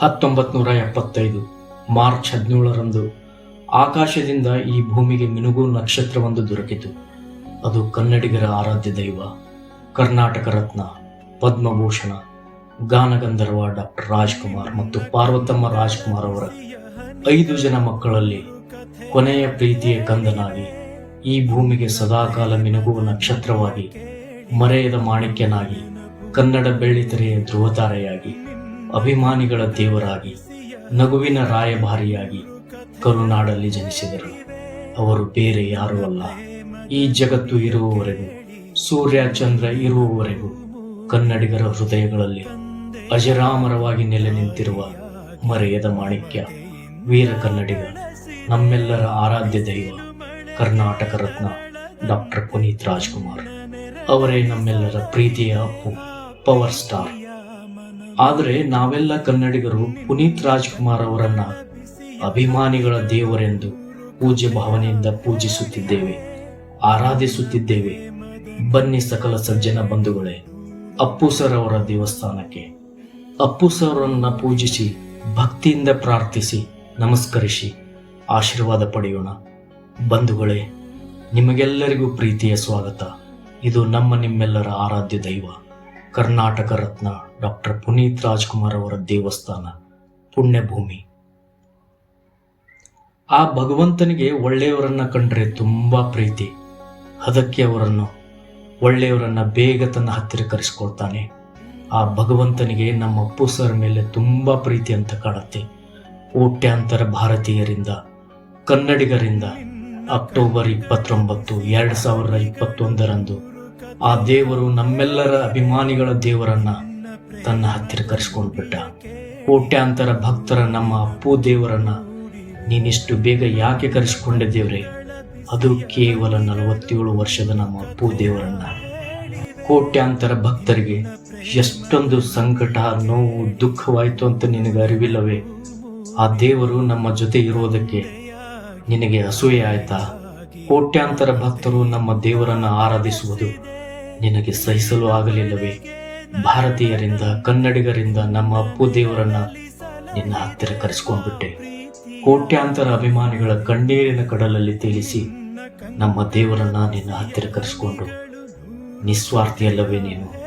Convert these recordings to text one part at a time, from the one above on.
ಹತ್ತೊಂಬತ್ತು ನೂರ ಎಪ್ಪತ್ತೈದು, ಮಾರ್ಚ್ ಹದಿನೇಳರಂದು ಆಕಾಶದಿಂದ ಈ ಭೂಮಿಗೆ ಮಿನುಗು ನಕ್ಷತ್ರವೊಂದು ದೊರಕಿತು. ಅದು ಕನ್ನಡಿಗರ ಆರಾಧ್ಯ ದೈವ, ಕರ್ನಾಟಕ ರತ್ನ, ಪದ್ಮಭೂಷಣ, ಗಾನಗಂಧರ್ವ ಡಾಕ್ಟರ್ ರಾಜ್ಕುಮಾರ್ ಮತ್ತು ಪಾರ್ವತಮ್ಮ ರಾಜ್ಕುಮಾರ್ ಅವರ ಐದು ಜನ ಮಕ್ಕಳಲ್ಲಿ ಕೊನೆಯ ಪ್ರೀತಿಯ ಕಂದನಾಗಿ ಈ ಭೂಮಿಗೆ ಸದಾಕಾಲ ಮಿನುಗುವ ನಕ್ಷತ್ರವಾಗಿ ಮರೆಯದ ಮಾಣಿಕ್ಯನಾಗಿ ಕನ್ನಡ ಬೆಳ್ಳಿತೆರೆಯ ಧ್ರುವತಾರೆಯಾಗಿ ಅಭಿಮಾನಿಗಳ ದೇವರಾಗಿ, ನಗುವಿನ ರಾಯಭಾರಿಯಾಗಿ ಕರುನಾಡಲ್ಲಿ ಜನಿಸಿದರು. ಅವರು ಬೇರೆ ಯಾರೂ ಅಲ್ಲ. ಈ ಜಗತ್ತು ಇರುವವರೆಗೂ, ಸೂರ್ಯ ಚಂದ್ರ ಇರುವವರೆಗೂ, ಕನ್ನಡಿಗರ ಹೃದಯಗಳಲ್ಲಿ ಅಜರಾಮರವಾಗಿ ನೆಲೆ ನಿಂತಿರುವ ಮರೆಯದ ಮಾಣಿಕ್ಯ, ವೀರ ಕನ್ನಡಿಗ, ನಮ್ಮೆಲ್ಲರ ಆರಾಧ್ಯ ದೈವ, ಕರ್ನಾಟಕ ರತ್ನ ಡಾಕ್ಟರ್ ಪುನೀತ್ ರಾಜ್ಕುಮಾರ್. ಅವರೇ ನಮ್ಮೆಲ್ಲರ ಪ್ರೀತಿಯ ಪವರ್ ಸ್ಟಾರ್. ಆದರೆ ನಾವೆಲ್ಲ ಕನ್ನಡಿಗರು ಪುನೀತ್ ರಾಜ್ಕುಮಾರ್ ಅವರನ್ನ ಅಭಿಮಾನಿಗಳ ದೇವರೆಂದು ಪೂಜ್ಯ ಭಾವನೆಯಿಂದ ಪೂಜಿಸುತ್ತಿದ್ದೇವೆ, ಆರಾಧಿಸುತ್ತಿದ್ದೇವೆ. ಬನ್ನಿ ಸಕಲ ಸಜ್ಜನ ಬಂಧುಗಳೇ, ಅಪ್ಪು ಸರ್ ಅವರ ದೇವಸ್ಥಾನಕ್ಕೆ. ಅಪ್ಪು ಸರ್ ಅವರನ್ನ ಪೂಜಿಸಿ, ಭಕ್ತಿಯಿಂದ ಪ್ರಾರ್ಥಿಸಿ, ನಮಸ್ಕರಿಸಿ, ಆಶೀರ್ವಾದ ಪಡೆಯೋಣ. ಬಂಧುಗಳೇ, ನಿಮಗೆಲ್ಲರಿಗೂ ಪ್ರೀತಿಯ ಸ್ವಾಗತ. ಇದು ನಮ್ಮ ನಿಮ್ಮೆಲ್ಲರ ಆರಾಧ್ಯ ದೈವ, ಕರ್ನಾಟಕ ರತ್ನ ಡಾಕ್ಟರ್ ಪುನೀತ್ ರಾಜ್ಕುಮಾರ್ ಅವರ ದೇವಸ್ಥಾನ, ಪುಣ್ಯಭೂಮಿ. ಆ ಭಗವಂತನಿಗೆ ಒಳ್ಳೆಯವರನ್ನ ಕಂಡ್ರೆ ತುಂಬಾ ಪ್ರೀತಿ. ಅದಕ್ಕೆ ಅವರನ್ನು, ಒಳ್ಳೆಯವರನ್ನ ಬೇಗ ತನ್ನ ಹತ್ತಿರ ಕರೆಸ್ಕೊಳ್ತಾನೆ. ಆ ಭಗವಂತನಿಗೆ ನಮ್ಮ ಅಪ್ಪು ಸರ್ ಮೇಲೆ ತುಂಬಾ ಪ್ರೀತಿ ಅಂತ ಕಾಣುತ್ತೆ. ಕೋಟ್ಯಾಂತರ ಭಾರತೀಯರಿಂದ, ಕನ್ನಡಿಗರಿಂದ ಅಕ್ಟೋಬರ್ ಇಪ್ಪತ್ತೊಂಬತ್ತು, ಎರಡು ಸಾವಿರದ ಇಪ್ಪತ್ತೊಂದರಂದು ಆ ದೇವರು ನಮ್ಮೆಲ್ಲರ ಅಭಿಮಾನಿಗಳ ದೇವರನ್ನ ತನ್ನ ಹತ್ತಿರ ಕರೆಸ್ಕೊಂಡು ಬಿಟ್ಟ. ಕೋಟ್ಯಾಂತರ ಭಕ್ತರ ನಮ್ಮ ಅಪ್ಪು ದೇವರನ್ನ ನೀನಿಷ್ಟು ಬೇಗ ಯಾಕೆ ಕರೆಸಿಕೊಂಡೆ ದೇವ್ರೆ? ಅದು ಕೇವಲ ನಲವತ್ತೇಳು ವರ್ಷದ ನಮ್ಮ ಅಪ್ಪು ದೇವರನ್ನ. ಕೋಟ್ಯಾಂತರ ಭಕ್ತರಿಗೆ ಎಷ್ಟೊಂದು ಸಂಕಟ, ನೋವು, ದುಃಖವಾಯಿತು ಅಂತ ನಿನಗೆ ಅರಿವಿಲ್ಲವೇ? ಆ ದೇವರು ನಮ್ಮ ಜೊತೆ ಇರೋದಕ್ಕೆ ನಿನಗೆ ಅಸೂಯೆ ಆಯ್ತಾ? ಕೋಟ್ಯಾಂತರ ಭಕ್ತರು ನಮ್ಮ ದೇವರನ್ನ ಆರಾಧಿಸುವುದು ನಿನಗೆ ಸಹಿಸಲು ಆಗಲಿಲ್ಲವೇ? ಭಾರತೀಯರಿಂದ, ಕನ್ನಡಿಗರಿಂದ ನಮ್ಮ ಅಪ್ಪು ದೇವರನ್ನ ನಿನ್ನ ಹತ್ತಿರ ಕರೆಸ್ಕೊಂಡ್ಬಿಟ್ಟೆ. ಕೋಟ್ಯಾಂತರ ಅಭಿಮಾನಿಗಳ ಕಣ್ಣೀರಿನ ಕಡಲಲ್ಲಿ ತೇಲಿಸಿ ನಮ್ಮ ದೇವರನ್ನ ನಿನ್ನ ಹತ್ತಿರ ಕರೆಸ್ಕೊಂಡು ನಿಸ್ವಾರ್ಥಿಯಲ್ಲವೇ ನೀನು.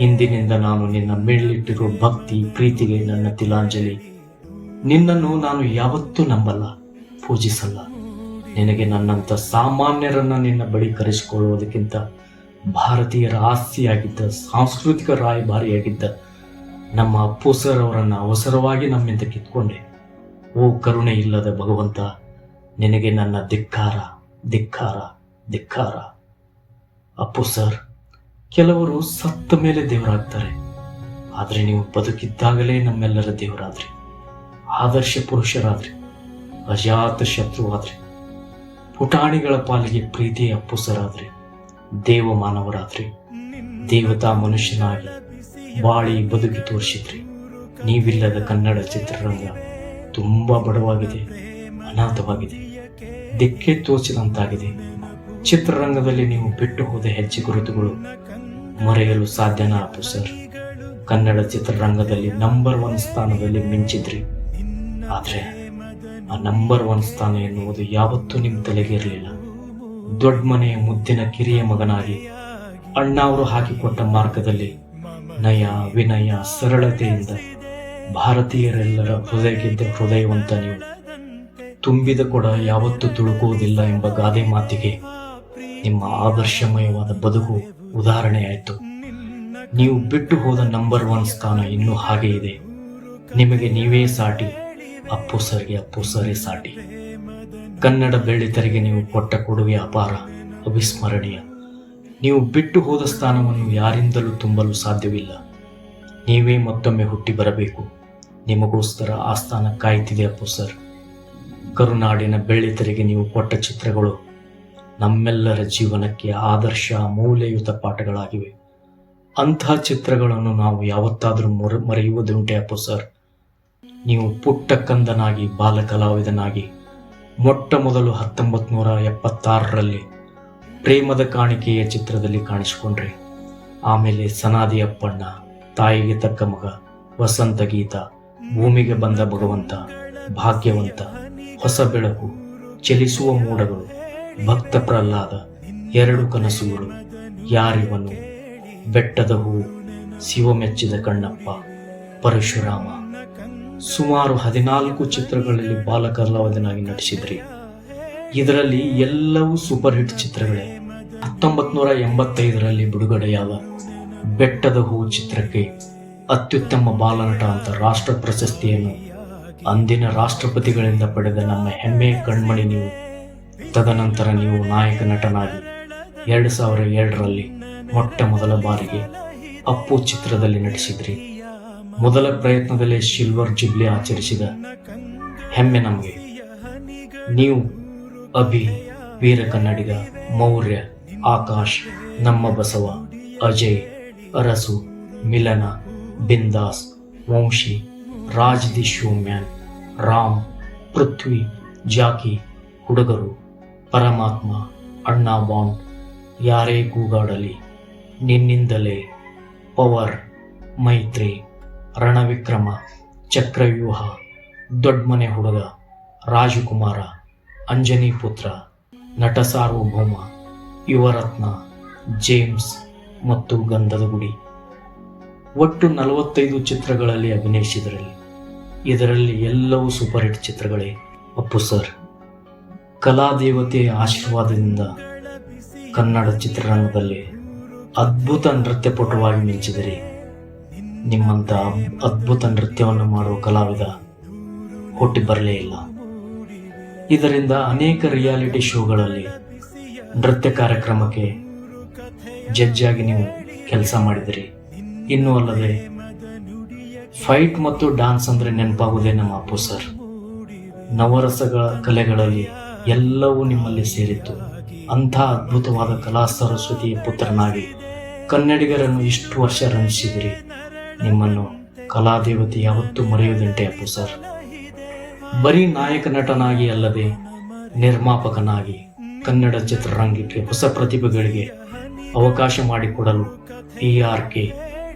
ಇಂದಿನಿಂದ ನಾನು ನಿನ್ನ ಮೇಲಿಟ್ಟಿರುವ ಭಕ್ತಿ, ಪ್ರೀತಿಗೆ ನನ್ನ ತಿಲಾಂಜಲಿ. ನಿನ್ನನ್ನು ನಾನು ಯಾವತ್ತೂ ನಂಬಲ್ಲ, ಪೂಜಿಸಲ್ಲ. ನಿನಗೆ ನನ್ನಂತ ಸಾಮಾನ್ಯರನ್ನ ನಿನ್ನ ಬಳಿ ಕರೆಸಿಕೊಳ್ಳುವುದಕ್ಕಿಂತ ಭಾರತೀಯರ ಆಸ್ತಿಯಾಗಿದ್ದ ಸಾಂಸ್ಕೃತಿಕ ರಾಯಭಾರಿಯಾಗಿದ್ದ ನಮ್ಮ ಅಪ್ಪು ಸರ್ ಅವರನ್ನು ಅವಸರವಾಗಿ ನಮ್ಮಿಂದ ಕಿತ್ಕೊಂಡೆ. ಓ ಕರುಣೆ ಇಲ್ಲದ ಭಗವಂತ, ನಿನಗೆ ನನ್ನ ಧಿಕ್ಕಾರ ಧಿಕ್ಕಾರ ಧಿಕ್ಕಾರ. ಅಪ್ಪು ಸರ್, ಕೆಲವರು ಸತ್ತ ಮೇಲೆ ದೇವರಾಗ್ತಾರೆ. ಆದರೆ ನೀವು ಬದುಕಿದ್ದಾಗಲೇ ನಮ್ಮೆಲ್ಲರ ದೇವರಾದ್ರಿ. ಆದರ್ಶ ಪುರುಷರಾದ್ರಿ. ಅಜಾತ ಶತ್ರುವಾದ್ರಿ. ಪುಟಾಣಿಗಳ ಪಾಲಿಗೆ ಪ್ರೀತಿ ಅಪ್ಪು ಸರ್ ಆದ್ರಿ. ದೇವ ಮಾನವರಾದ್ರಿ. ದೇವತಾ ಮನುಷ್ಯನಾಗಿ ಬಾಳಿ ಬದುಕಿ ತೋರಿಸಿದ್ರಿ. ನೀವಿಲ್ಲದ ಕನ್ನಡ ಚಿತ್ರರಂಗ ತುಂಬಾ ಬಡವಾಗಿದೆ, ಅನಾಥವಾಗಿದೆ, ದಿಕ್ಕೆ ತೋಚಿದಂತಾಗಿದೆ ಚಿತ್ರರಂಗದಲ್ಲಿ ನೀವು ಬಿಟ್ಟು ಹೋದ ಹೆಜ್ಜೆ ಗುರುತುಗಳು ಮರೆಯಲು ಸಾಧ್ಯನಾ ಅಪ್ಪು ಸರ್. ಕನ್ನಡ ಚಿತ್ರರಂಗದಲ್ಲಿ ನಂಬರ್ ಒನ್ ಸ್ಥಾನದಲ್ಲಿ ಮಿಂಚಿದ್ರಿ. ಆದ್ರೆ ಆ ನಂಬರ್ ಒನ್ ಸ್ಥಾನ ಎನ್ನುವುದು ಯಾವತ್ತೂ ನಿಮ್ಮ ತಲೆಗೆ ಇರಲಿಲ್ಲ. ದೊಡ್ಡ ಮನೆಯ ಮುದ್ದಿನ ಕಿರಿಯ ಮಗನಾಗಿ ಅಣ್ಣ ಅವರು ಹಾಕಿಕೊಟ್ಟ ಮಾರ್ಗದಲ್ಲಿ ನಯ, ವಿನಯ, ಸರಳತೆಯಿಂದ ಭಾರತೀಯರೆಲ್ಲರ ಹೃದಯ ಗೆದ್ದ ಹೃದಯವಂತ ನೀವು. ತುಂಬಿದ ಕೊಡ ಯಾವತ್ತೂ ತುಳುಕುವುದಿಲ್ಲ ಎಂಬ ಗಾದೆ ಮಾತಿಗೆ ನಿಮ್ಮ ಆದರ್ಶಮಯವಾದ ಬದುಕು ಉದಾಹರಣೆಯಾಯಿತು. ನೀವು ಬಿಟ್ಟು ಹೋದ ನಂಬರ್ ಒನ್ ಸ್ಥಾನ ಇನ್ನೂ ಹಾಗೆ ಇದೆ. ನಿಮಗೆ ನೀವೇ ಸಾಟಿ, ಅಪ್ಪು ಸರ್ಗೆ ಅಪ್ಪು ಸರಿ ಸಾಟಿ. ಕನ್ನಡ ಬೆಳ್ಳಿತರಿಗೆ ನೀವು ಕೊಟ್ಟ ಕೊಡುಗೆ ಅಪಾರ ಅವಿಸ್ಮರಣೀಯ. ನೀವು ಬಿಟ್ಟು ಹೋದ ಸ್ಥಾನವನ್ನು ಯಾರಿಂದಲೂ ತುಂಬಲು ಸಾಧ್ಯವಿಲ್ಲ. ನೀವೇ ಮತ್ತೊಮ್ಮೆ ಹುಟ್ಟಿ ಬರಬೇಕು. ನಿಮಗೋಸ್ಕರ ಆ ಸ್ಥಾನ ಕಾಯ್ತಿದೆ ಅಪ್ಪು ಸರ್. ಕರುನಾಡಿನ ಬೆಳ್ಳಿತರಿಗೆ ನೀವು ಕೊಟ್ಟ ಚಿತ್ರಗಳು ನಮ್ಮೆಲ್ಲರ ಜೀವನಕ್ಕೆ ಆದರ್ಶ ಮೌಲ್ಯಯುತ ಪಾಠಗಳಾಗಿವೆ. ಅಂತಹ ಚಿತ್ರಗಳನ್ನು ನಾವು ಯಾವತ್ತಾದರೂ ಮೊರ, ಮರೆಯುವುದುಂಟೆ ಅಪ್ಪು ಸರ್. ನೀವು ಪುಟ್ಟ ಕಂದನಾಗಿ ಬಾಲ ಕಲಾವಿದನಾಗಿ ಮೊಟ್ಟ ಮೊದಲು ಹತ್ತೊಂಬತ್ತು ನೂರ ಎಪ್ಪತ್ತಾರರಲ್ಲಿ ಪ್ರೇಮದ ಕಾಣಿಕೆಯ ಚಿತ್ರದಲ್ಲಿ ಕಾಣಿಸಿಕೊಂಡ್ರಿ. ಆಮೇಲೆ ಸನಾದಿ ಅಪ್ಪಣ್ಣ, ತಾಯಿಗೆ ತಕ್ಕ ಮಗ, ವಸಂತ ಗೀತ, ಭೂಮಿಗೆ ಬಂದ ಭಗವಂತ, ಭಾಗ್ಯವಂತ, ಹೊಸ ಬೆಳಕು, ಚಲಿಸುವ ಮೂಡಗಳು, ಭಕ್ತ ಪ್ರಹ್ಲಾದ, ಎರಡು ಕನಸುಗಳು, ಯಾರಿವನು, ಬೆಟ್ಟದ ಹೂ ಶಿವ ಮೆಚ್ಚಿದ ಕಣ್ಣಪ್ಪ, ಪರಶುರಾಮ. ಸುಮಾರು ಹದಿನಾಲ್ಕು ಚಿತ್ರಗಳಲ್ಲಿ ಬಾಲಕಲಾವಿದನಾಗಿ ನಟಿಸಿದ್ರಿ. ಇದರಲ್ಲಿ ಎಲ್ಲವೂ ಸೂಪರ್ ಹಿಟ್ ಚಿತ್ರಗಳೇ. ಹತ್ತೊಂಬತ್ ನೂರ ಎಂಬತ್ತೈದರಲ್ಲಿ ಬಿಡುಗಡೆಯಾದ ಬೆಟ್ಟದ ಹೂ ಚಿತ್ರಕ್ಕೆ ಅತ್ಯುತ್ತಮ ಬಾಲನಟ ಅಂತ ರಾಷ್ಟ್ರ ಪ್ರಶಸ್ತಿಯನ್ನು ಅಂದಿನ ರಾಷ್ಟ್ರಪತಿಗಳಿಂದ ಪಡೆದ ನಮ್ಮ ಹೆಮ್ಮೆ ಕಣ್ಮಣಿ ನೀವು. ತದನಂತರ ನೀವು ನಾಯಕ ನಟನಾಗಿ ಎರಡು ಸಾವಿರ ಎರಡರಲ್ಲಿ ಮೊಟ್ಟ ಮೊದಲ ಬಾರಿಗೆ ಅಪ್ಪು ಚಿತ್ರದಲ್ಲಿ ನಟಿಸಿದ್ರಿ. ಮೊದಲ ಪ್ರಯತ್ನದಲ್ಲೇ ಸಿಲ್ವರ್ ಜುಬ್ಲಿ ಆಚರಿಸಿದ ಹೆಮ್ಮೆ ನಮಗೆ. ನೀವು ಅಭಿ, ವೀರ ಕನ್ನಡಿಗ, ಮೌರ್ಯ, ಆಕಾಶ್, ನಮ್ಮ Basava, Ajay Arasu Milana, Bindaas, Vamshi Raj the showman, Ram, Prithvi, Jackie, Hudugaru, Paramathma, Anna bond, ಯಾರೇ ಕೂಗಾಡಲಿ, ನಿನ್ನಿಂದಲೇ ಪವರ್, ಮೈತ್ರಿ. ರಣವಿಕ್ರಮ, ಚಕ್ರವ್ಯೂಹ ದೊಡ್ಮನೆ ಹುಡುಗ ರಾಜಕುಮಾರ, ಅಂಜನಿ ಪುತ್ರ, ನಟ ಸಾರ್ವಭೌಮ, ಯುವರತ್ನ, ಜೇಮ್ಸ್ ಮತ್ತು ಗಂಧದ ಗುಡಿ. ಒಟ್ಟು ನಲವತ್ತೈದು ಚಿತ್ರಗಳಲ್ಲಿ ಅಭಿನಯಿಸಿದರಲ್ಲಿ ಇದರಲ್ಲಿ ಎಲ್ಲವೂ ಸೂಪರ್ ಹಿಟ್ ಚಿತ್ರಗಳೇ. ಅಪ್ಪು ಸರ್ ಕಲಾದೇವತೆಯ ಆಶೀರ್ವಾದದಿಂದ ಕನ್ನಡ ಚಿತ್ರರಂಗದಲ್ಲಿ ಅದ್ಭುತ ನೃತ್ಯಪಟುವಾಗಿ ಮಿಂಚಿದಿರಿ. ನಿಮ್ಮಂತ ಅದ್ಭುತ ನೃತ್ಯವನ್ನು ಮಾಡುವ ಕಲಾವಿದ ಹುಟ್ಟಿ ಬರಲೇ ಇಲ್ಲ. ಇದರಿಂದ ಅನೇಕ ರಿಯಾಲಿಟಿ ಶೋಗಳಲ್ಲಿ ನೃತ್ಯ ಕಾರ್ಯಕ್ರಮಕ್ಕೆ ಜಡ್ಜ್ ಆಗಿ ನೀವು ಕೆಲಸ ಮಾಡಿದಿರಿ. ಇನ್ನೂ ಅಲ್ಲದೆ ಫೈಟ್ ಮತ್ತು ಡಾನ್ಸ್ ಅಂದ್ರೆ ನೆನಪಾಗುವುದೇ ನಮ್ಮ ಅಪ್ಪು ಸರ್. ನವರಸಗಳ ಕಲೆಗಳಲ್ಲಿ ಎಲ್ಲವೂ ನಿಮ್ಮಲ್ಲಿ ಸೇರಿತ್ತು. ಅಂಥ ಅದ್ಭುತವಾದ ಕಲಾ ಸರಸ್ವತಿಯ ಪುತ್ರನಾಗಿ ಕನ್ನಡಿಗರನ್ನು ಇಷ್ಟು ವರ್ಷ ರಂಜಿಸಿದಿರಿ. ನಿಮ್ಮನ್ನು ಕಲಾದೇವತೆ ಯಾವತ್ತೂ ಮರೆಯುವುದಂಟೆ ಅಪ್ಪು ಸರ್. ಬರೀ ನಾಯಕ ನಟನಾಗಿ ಅಲ್ಲದೆ ನಿರ್ಮಾಪಕನಾಗಿ ಕನ್ನಡ ಚಿತ್ರರಂಗಕ್ಕೆ ಹೊಸ ಪ್ರತಿಭೆಗಳಿಗೆ ಅವಕಾಶ ಮಾಡಿಕೊಡಲು P R K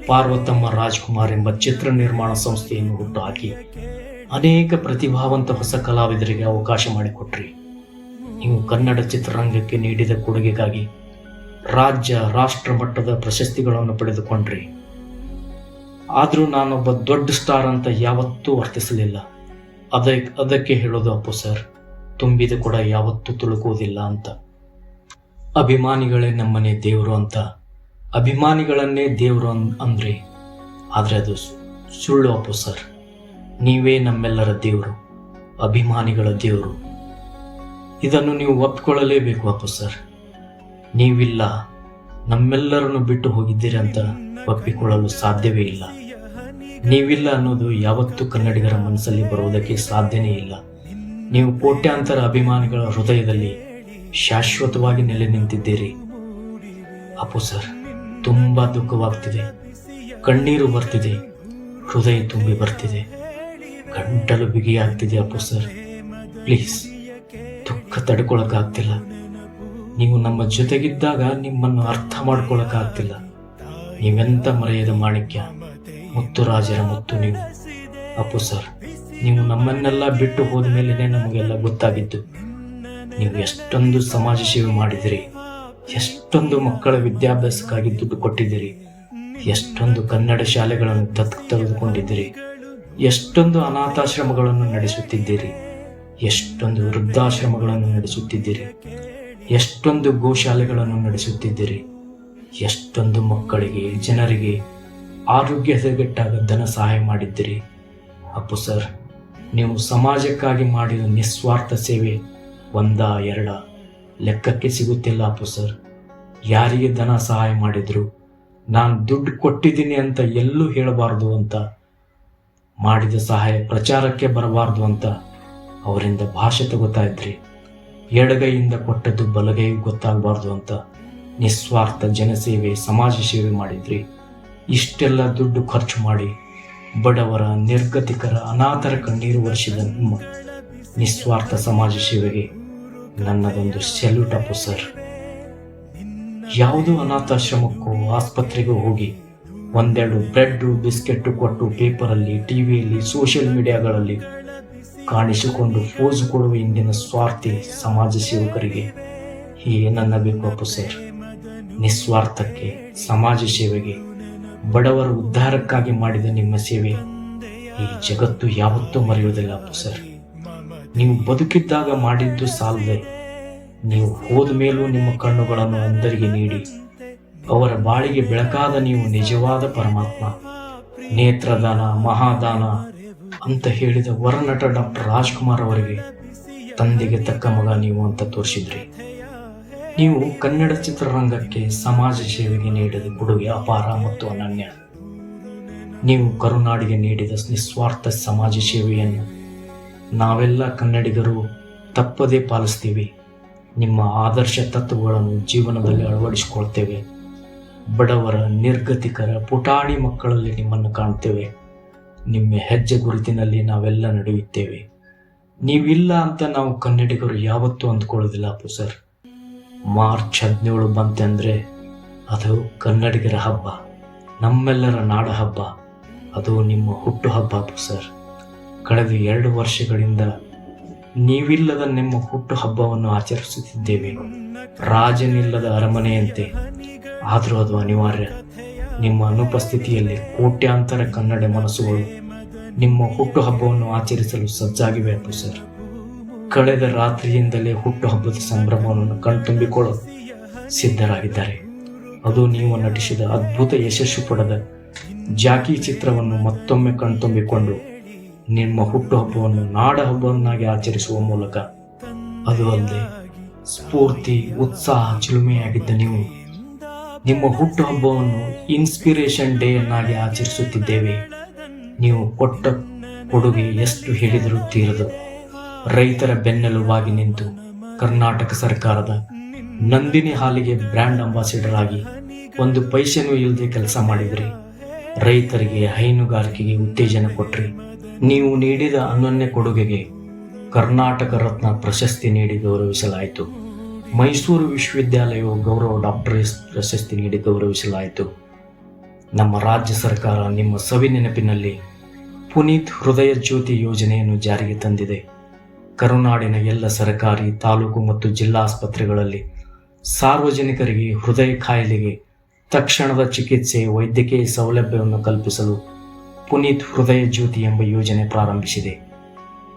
Parvathamma Rajkumar ಎಂಬ ಚಿತ್ರ ನಿರ್ಮಾಣ ಸಂಸ್ಥೆಯನ್ನು ಹುಟ್ಟುಹಾಕಿ ಅನೇಕ ಪ್ರತಿಭಾವಂತ ಹೊಸ ಕಲಾವಿದರಿಗೆ ಅವಕಾಶ ಮಾಡಿಕೊಟ್ರಿ. ನೀವು ಕನ್ನಡ ಚಿತ್ರರಂಗಕ್ಕೆ ನೀಡಿದ ಕೊಡುಗೆಗಾಗಿ ರಾಜ್ಯ ರಾಷ್ಟ್ರ ಮಟ್ಟದ ಪ್ರಶಸ್ತಿಗಳನ್ನು ಪಡೆದುಕೊಂಡ್ರಿ. ಆದರೂ ನಾನೊಬ್ಬ ದೊಡ್ಡ ಸ್ಟಾರ್ ಅಂತ ಯಾವತ್ತೂ ವರ್ತಿಸಲಿಲ್ಲ. ಅದಕ್ಕೆ ಅದಕ್ಕೆ ಹೇಳೋದು ಅಪ್ಪು ಸರ್ ತುಂಬಿದ ಕೂಡ ಯಾವತ್ತೂ ತುಳುಕುವುದಿಲ್ಲ ಅಂತ. ಅಭಿಮಾನಿಗಳೇ ನಮ್ಮನೆ ದೇವರು ಅಂತ. ಅಭಿಮಾನಿಗಳನ್ನೇ ದೇವರು ಅನ್, ಅಂದ್ರೆ? ಆದರೆ ಅದು ಸುಳ್ಳು ಅಪ್ಪು ಸರ್ ನೀವೇ ನಮ್ಮೆಲ್ಲರ ದೇವರು, ಅಭಿಮಾನಿಗಳ ದೇವರು. ಇದನ್ನು ನೀವು ಒಪ್ಪಿಕೊಳ್ಳಲೇಬೇಕು ಅಪ್ಪು ಸರ್ ನೀವಿಲ್ಲ, ನಮ್ಮೆಲ್ಲರನ್ನು ಬಿಟ್ಟು ಹೋಗಿದ್ದೀರಿ ಅಂತ ಒಪ್ಪಿಕೊಳ್ಳಲು ಸಾಧ್ಯವೇ ಇಲ್ಲ. ನೀವಿಲ್ಲ ಅನ್ನೋದು ಯಾವತ್ತೂ ಕನ್ನಡಿಗರ ಮನಸ್ಸಲ್ಲಿ ಬರುವುದಕ್ಕೆ ಸಾಧ್ಯನೇ ಇಲ್ಲ. ನೀವು ಕೋಟ್ಯಾಂತರ ಅಭಿಮಾನಿಗಳ ಹೃದಯದಲ್ಲಿ ಶಾಶ್ವತವಾಗಿ ನೆಲೆ ನಿಂತಿದ್ದೀರಿ. ಅಪ್ಪು ಸರ್, ತುಂಬಾ ದುಃಖವಾಗ್ತಿದೆ. ಕಣ್ಣೀರು ಬರ್ತಿದೆ. ಹೃದಯ ತುಂಬಿ ಬರ್ತಿದೆ. ಗಂಟಲು ಬಿಗಿಯಾಗ್ತಿದೆ ಅಪ್ಪು ಸರ್. ಪ್ಲೀಸ್, ದುಃಖ ತಡ್ಕೊಳಕ್ಕಾಗ್ತಿಲ್ಲ. ನೀವು ನಮ್ಮ ಜೊತೆಗಿದ್ದಾಗ ನಿಮ್ಮನ್ನು ಅರ್ಥ ಮಾಡ್ಕೊಳಕ್ಕಾಗ್ತಿಲ್ಲ. ನೀವೆಂತ ಮರೆಯದ ಮಾಣಿಕ್ಯ? ಮುತ್ತು ರಾಜರ ಮುತ್ತು ನೀವು. ಅಪ್ಪು ಸರ್, ನೀವು ನಮ್ಮನ್ನೆಲ್ಲ ಬಿಟ್ಟು ಹೋದ ಮೇಲೆನೆ ನಮಗೆಲ್ಲ ಗೊತ್ತಾಗಿದ್ದು ನೀವು ಎಷ್ಟೊಂದು ಸಮಾಜ ಸೇವೆ ಮಾಡಿದಿರಿ, ಎಷ್ಟೊಂದು ಮಕ್ಕಳ ವಿದ್ಯಾಭ್ಯಾಸಕ್ಕಾಗಿ ದುಡ್ಡು ಕೊಟ್ಟಿದ್ದೀರಿ, ಎಷ್ಟೊಂದು ಕನ್ನಡ ಶಾಲೆಗಳನ್ನು ದತ್ತು ತೆಗೆದುಕೊಂಡಿದ್ದೀರಿ, ಎಷ್ಟೊಂದು ಅನಾಥಾಶ್ರಮಗಳನ್ನು ನಡೆಸುತ್ತಿದ್ದೀರಿ, ಎಷ್ಟೊಂದು ವೃದ್ಧಾಶ್ರಮಗಳನ್ನು ನಡೆಸುತ್ತಿದ್ದೀರಿ, ಎಷ್ಟೊಂದು ಗೋಶಾಲೆಗಳನ್ನು ನಡೆಸುತ್ತಿದ್ದೀರಿ, ಎಷ್ಟೊಂದು ಮಕ್ಕಳಿಗೆ, ಜನರಿಗೆ ಆರೋಗ್ಯ ಹದಗೆಟ್ಟಾಗ ಧನ ಸಹಾಯ ಮಾಡಿದ್ದೀರಿ. ಅಪ್ಪು ಸರ್, ನೀವು ಸಮಾಜಕ್ಕಾಗಿ ಮಾಡಿದ ನಿಸ್ವಾರ್ಥ ಸೇವೆ ಒಂದ ಎರಡ ಲೆಕ್ಕಕ್ಕೆ ಸಿಗುತ್ತಿಲ್ಲ ಅಪ್ಪು ಸರ್. ಯಾರಿಗೆ ಧನ ಸಹಾಯ ಮಾಡಿದ್ರು, ನಾನು ದುಡ್ಡು ಕೊಟ್ಟಿದ್ದೀನಿ ಅಂತ ಎಲ್ಲೂ ಹೇಳಬಾರ್ದು ಅಂತ, ಮಾಡಿದ ಸಹಾಯ ಪ್ರಚಾರಕ್ಕೆ ಬರಬಾರ್ದು ಅಂತ ಅವರಿಂದ ಭಾಷೆ ತಗೋತಾ ಇದ್ರಿ. ಎಡಗೈಯಿಂದ ಕೊಟ್ಟದ್ದು ಬಲಗೈ ಗೊತ್ತಾಗಬಾರ್ದು ಅಂತ ನಿಸ್ವಾರ್ಥ ಜನಸೇವೆ, ಸಮಾಜ ಸೇವೆ ಮಾಡಿದ್ರಿ. ಇಷ್ಟೆಲ್ಲ ದುಡ್ಡು ಖರ್ಚು ಮಾಡಿ ಬಡವರ ನಿರ್ಗತಿಕರ ಅನಾಥರ ಕಣ್ಣೀರು ವರ್ಷದ ನಿಮ್ಮ ನಿಸ್ವಾರ್ಥ ಸಮಾಜ ಸೇವೆಗೆ ನನ್ನದೊಂದು ಸೆಲ್ಯೂಟ್ ಅಪ್ಪು ಸರ್ ಯಾವುದೋ ಅನಾಥಾಶ್ರಮಕ್ಕೂ ಆಸ್ಪತ್ರೆಗೂ ಹೋಗಿ ಒಂದೆರಡು ಬ್ರೆಡ್ ಬಿಸ್ಕೆಟ್ಟು ಕೊಟ್ಟು ಪೇಪರಲ್ಲಿ ಟಿವಿಯಲ್ಲಿ ಸೋಷಿಯಲ್ ಮೀಡಿಯಾಗಳಲ್ಲಿ ಕಾಣಿಸಿಕೊಂಡು ಪೋಸ್ ಕೊಡುವ ಇಂದಿನ ಸ್ವಾರ್ಥಿ ಸಮಾಜ ಸೇವಕರಿಗೆ ಏನನ್ನಬೇಕು ಅಪ್ಪು ಸರ್ ನಿಸ್ವಾರ್ಥಕ್ಕೆ ಸಮಾಜ ಸೇವೆಗೆ ಬಡವರ ಉದ್ಧಾರಕ್ಕಾಗಿ ಮಾಡಿದ ನಿಮ್ಮ ಸೇವೆ ಈ ಜಗತ್ತು ಯಾವತ್ತೂ ಮರೆಯುವುದಿಲ್ಲ ಅಪ್ಪು ಸರ್. ನೀವು ಬದುಕಿದ್ದಾಗ ಮಾಡಿದ್ದು ಸಾಲದೆ, ನೀವು ಹೋದ ಮೇಲೂ ನಿಮ್ಮ ಕಣ್ಣುಗಳನ್ನು ಅಂದರಿಗೆ ನೀಡಿ, ಅವರ ಬಾಳಿಗೆ ಬೆಳಕಾದ ನೀವು ನಿಜವಾದ ಪರಮಾತ್ಮ, ನೇತ್ರದಾನ, ಮಹಾದಾನ ಅಂತ ಹೇಳಿದ ವರನಟ ಡಾಕ್ಟರ್ ರಾಜ್ಕುಮಾರ್ ಅವರಿಗೆ ತಂದೆಗೆ ತಕ್ಕ ಮಗ ನೀವು ಅಂತ ತೋರಿಸಿದ್ರಿ. ನೀವು ಕನ್ನಡ ಚಿತ್ರರಂಗಕ್ಕೆ ಸಮಾಜ ಸೇವೆಗೆ ನೀಡಿದ ಕೊಡುಗೆ ಅಪಾರ ಮತ್ತು ಅನನ್ಯ. ನೀವು ಕರುನಾಡಿಗೆ ನೀಡಿದ ನಿಸ್ವಾರ್ಥ ಸಮಾಜ ಸೇವೆಯನ್ನು ನಾವೆಲ್ಲ ಕನ್ನಡಿಗರು ತಪ್ಪದೇ ಪಾಲಿಸ್ತೀವಿ. ನಿಮ್ಮ ಆದರ್ಶ ತತ್ವಗಳನ್ನು ಜೀವನದಲ್ಲಿ ಅಳವಡಿಸಿಕೊಳ್ತೇವೆ. ಬಡವರ, ನಿರ್ಗತಿಕರ, ಪುಟಾಣಿ ಮಕ್ಕಳಲ್ಲಿ ನಿಮ್ಮನ್ನು ಕಾಣ್ತೇವೆ. ನಿಮ್ಮ ಹೆಜ್ಜೆ ಗುರುತಿನಲ್ಲಿ ನಾವೆಲ್ಲ ನಡೆಯುತ್ತೇವೆ. ನೀವಿಲ್ಲ ಅಂತ ನಾವು ಕನ್ನಡಿಗರು ಯಾವತ್ತೂ ಅಂದ್ಕೊಳ್ಳೋದಿಲ್ಲ ಅಪ್ಪು ಸರ್. ಮಾರ್ಚ್ ಹದಿನೇಳು ಬಂತೆಂದರೆ ಅದು ಕನ್ನಡಿಗರ ಹಬ್ಬ, ನಮ್ಮೆಲ್ಲರ ನಾಡ ಹಬ್ಬ. ಅದು ನಿಮ್ಮ ಹುಟ್ಟು ಹಬ್ಬ ಸರ್. ಕಳೆದ ಎರಡು ವರ್ಷಗಳಿಂದ ನೀವಿಲ್ಲದ ನಿಮ್ಮ ಹುಟ್ಟು ಹಬ್ಬವನ್ನು ಆಚರಿಸುತ್ತಿದ್ದೇವೆ. ರಾಜನಿಲ್ಲದ ಅರಮನೆಯಂತೆ. ಆದರೂ ಅದು ಅನಿವಾರ್ಯ. ನಿಮ್ಮ ಅನುಪಸ್ಥಿತಿಯಲ್ಲಿ ಕೋಟ್ಯಾಂತರ ಕನ್ನಡ ಮನಸ್ಸುಗಳು ನಿಮ್ಮ ಹುಟ್ಟು ಹಬ್ಬವನ್ನು ಆಚರಿಸಲು ಸಜ್ಜಾಗಿವೆ ಸರ್. ಕಳೆದ ರಾತ್ರಿಯಿಂದಲೇ ಹುಟ್ಟುಹಬ್ಬದ ಸಂಭ್ರಮವನ್ನು ಕಣ್ತುಂಬಿಕೊಳ್ಳಲು ಸಿದ್ಧರಾಗಿದ್ದಾರೆ. ಅದು ನೀವು ನಟಿಸಿದ ಅದ್ಭುತ ಯಶಸ್ಸು ಪಡೆದ ಜಾಕಿ ಚಿತ್ರವನ್ನು ಮತ್ತೊಮ್ಮೆ ಕಣ್ತುಂಬಿಕೊಂಡು ನಿಮ್ಮ ಹುಟ್ಟುಹಬ್ಬವನ್ನು ನಾಡ ಹಬ್ಬವನ್ನಾಗಿ ಆಚರಿಸುವ ಮೂಲಕ ಅದು ಅಲ್ಲದೆ ಸ್ಫೂರ್ತಿ, ಉತ್ಸಾಹ, ಚಿಲುಮೆಯಾಗಿದ್ದ ನೀವು ನಿಮ್ಮ ಹುಟ್ಟುಹಬ್ಬವನ್ನು ಇನ್ಸ್ಪಿರೇಷನ್ ಡೇ ಅನ್ನಾಗಿ ಆಚರಿಸುತ್ತಿದ್ದೇವೆ. ನೀವು ಕೊಟ್ಟ ಕೊಡುಗೆ ಎಷ್ಟು ಹೇಳಿದರೂ ತೀರದು. ರೈತರ ಬೆನ್ನೆಲುಬಾಗಿ ನಿಂತು ಕರ್ನಾಟಕ ಸರ್ಕಾರದ ನಂದಿನಿ ಹಾಲಿಗೆ ಬ್ರ್ಯಾಂಡ್ ಅಂಬಾಸಿಡರ್ ಆಗಿ ಒಂದು ಪೈಸೆನೂ ಇಲ್ಲದೆ ಕೆಲಸ ಮಾಡಿದ್ರಿ. ರೈತರಿಗೆ, ಹೈನುಗಾರಿಕೆಗೆ ಉತ್ತೇಜನ ಕೊಟ್ರಿ. ನೀವು ನೀಡಿದ ಅನನ್ಯ ಕೊಡುಗೆಗೆ ಕರ್ನಾಟಕ ರತ್ನ ಪ್ರಶಸ್ತಿ ನೀಡಿ ಗೌರವಿಸಲಾಯಿತು. ಮೈಸೂರು ವಿಶ್ವವಿದ್ಯಾಲಯವು ಗೌರವ ಡಾಕ್ಟರೇಟ್ ಪ್ರಶಸ್ತಿ ನೀಡಿ ಗೌರವಿಸಲಾಯಿತು. ನಮ್ಮ ರಾಜ್ಯ ಸರ್ಕಾರ ನಿಮ್ಮ ಸವಿ ನೆನಪಿನಲ್ಲಿ ಪುನೀತ್ ಹೃದಯ ಜ್ಯೋತಿ ಯೋಜನೆಯನ್ನು ಜಾರಿಗೆ ತಂದಿದೆ. ಕರುನಾಡಿನ ಎಲ್ಲ ಸರ್ಕಾರಿ ತಾಲೂಕು ಮತ್ತು ಜಿಲ್ಲಾ ಆಸ್ಪತ್ರೆಗಳಲ್ಲಿ ಸಾರ್ವಜನಿಕರಿಗೆ ಹೃದಯ ಕಾಯಿಲೆಗೆ ತಕ್ಷಣದ ಚಿಕಿತ್ಸೆ, ವೈದ್ಯಕೀಯ ಸೌಲಭ್ಯವನ್ನು ಕಲ್ಪಿಸಲು ಪುನೀತ್ ಹೃದಯ ಜ್ಯೋತಿ ಎಂಬ ಯೋಜನೆ ಪ್ರಾರಂಭಿಸಿದೆ.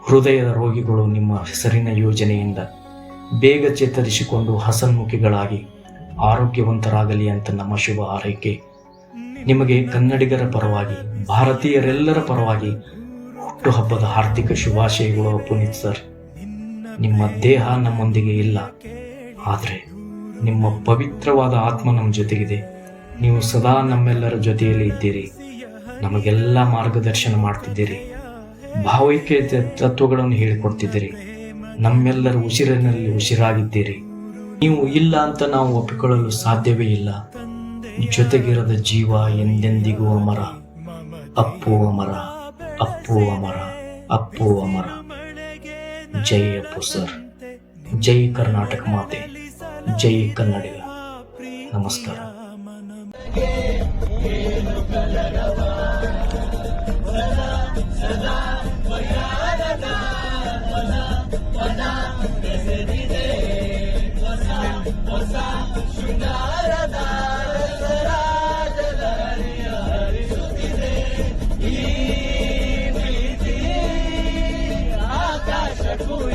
ಹೃದಯದ ರೋಗಿಗಳು ನಿಮ್ಮ ಹೆಸರಿನ ಯೋಜನೆಯಿಂದ ಬೇಗ ಚೇತರಿಸಿಕೊಂಡು ಹಸನ್ಮುಖಿಗಳಾಗಿ ಆರೋಗ್ಯವಂತರಾಗಲಿ ಅಂತ ನಮ್ಮ ಶುಭ ಆರೈಕೆ ನಿಮಗೆ ಕನ್ನಡಿಗರ ಪರವಾಗಿ, ಭಾರತೀಯರೆಲ್ಲರ ಪರವಾಗಿ ಹುಟ್ಟುಹಬ್ಬದ ಆರ್ಥಿಕ ಶುಭಾಶಯಗಳು ಪುನೀತ್ ಸರ್. ನಿಮ್ಮ ದೇಹ ನಮ್ಮೊಂದಿಗೆ ಇಲ್ಲ. ಆದರೆ ನಿಮ್ಮ ಪವಿತ್ರವಾದ ಆತ್ಮ ನಮ್ಮ ಜೊತೆಗಿದೆ. ನೀವು ಸದಾ ನಮ್ಮೆಲ್ಲರ ಜೊತೆಯಲ್ಲಿ ಇದ್ದೀರಿ. ನಮಗೆಲ್ಲ ಮಾರ್ಗದರ್ಶನ ಮಾಡ್ತಿದ್ದೀರಿ. ಭಾವೈಕ್ಯತೆ ತತ್ವಗಳನ್ನು ಹೇಳಿಕೊಡ್ತಿದ್ದೀರಿ. ನಮ್ಮೆಲ್ಲರ ಉಸಿರಿನಲ್ಲಿ ಉಸಿರಾಗಿದ್ದೀರಿ. ನೀವು ಇಲ್ಲ ಅಂತ ನಾವು ಒಪ್ಪಿಕೊಳ್ಳಲು ಸಾಧ್ಯವೇ ಇಲ್ಲ. ಜೊತೆಗಿರದ ಜೀವ ಎಂದೆಂದಿಗೂ ಅಮರ. ಅಪ್ಪು ಅಮರ. ಅಪ್ಪು ಅಮರ. ಅಪ್ಪು ಅಮರ. ಜೈ ಅಪ್ಪು ಸರ್ ಜೈ ಕರ್ನಾಟಕ ಮಾತೆ. ಜೈ ಕನ್ನಡಿಗ. ನಮಸ್ಕಾರ.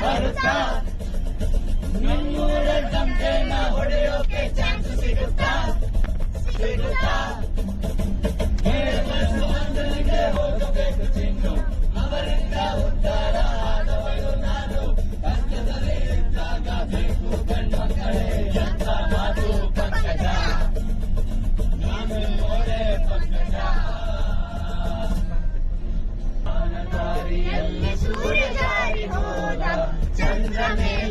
भारतात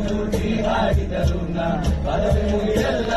పూర్తి ಹಾಡಿದರುನ್ನ ಪದವಿ ಮುಗಿಯಲ್ಲ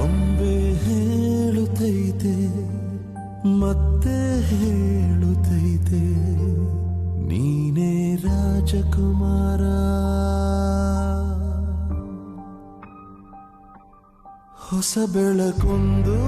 ಒಮ್ಮೆ ಹೇಳುತ್ತೈತೆ ಮತ್ತೆ ಹೇಳುತ್ತೈತೆ ನೀನೇ ರಾಜಕುಮಾರ ಹೊಸ ಬೆಳಕೊಂದು